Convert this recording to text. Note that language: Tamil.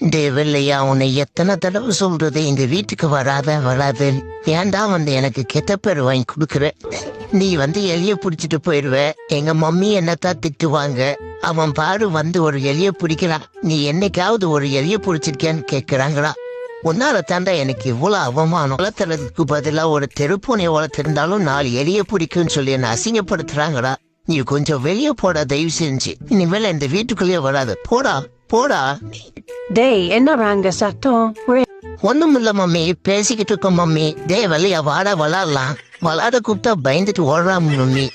டே வெள்ளையா உன்னை எத்தனை தடவை சொல்றது? எங்க வீட்டுக்கு வராத வராது. ஏன்டா வந்து எனக்கு கெட்ட பேர் வாங்கி கொடுக்குற? நீ வந்து எலிய புடிச்சிட்டு போயிடுவ எங்க மம்மி என்னத்தான் திட்டுவாங்க? அவன் பாரு வந்து ஒரு எலிய பிடிக்கிறான் நீ என்னைக்காவது ஒரு எலிய பிடிச்சிருக்கியான்னு கேக்குறாங்களா? உன்னால தாண்டா எனக்கு இவ்வளவு அவமானம். வளர்த்துறதுக்கு பதிலா ஒரு தெருப்பூனை வளர்த்திருந்தாலும் நாலு எலிய பிடிக்கும்னு சொல்லி என்ன அசிங்கப்படுத்துறாங்களா? நீ கொஞ்சம் வெளியே போட தயவு செஞ்சு. இனிமேல் இந்த வீட்டுக்குள்ளேயே வராது. போடா. போடா. டேய் என்ன ராங்க சத்தம்? ஒண்ணும் இல்ல மம்மி பேசிக்கிட்டு இருக்கோம் மம்மி. டே வெளியா வாடா விளாடலாம். விளாட கூப்பிட்டா பயந்துட்டு ஓடுறான் மம்மி.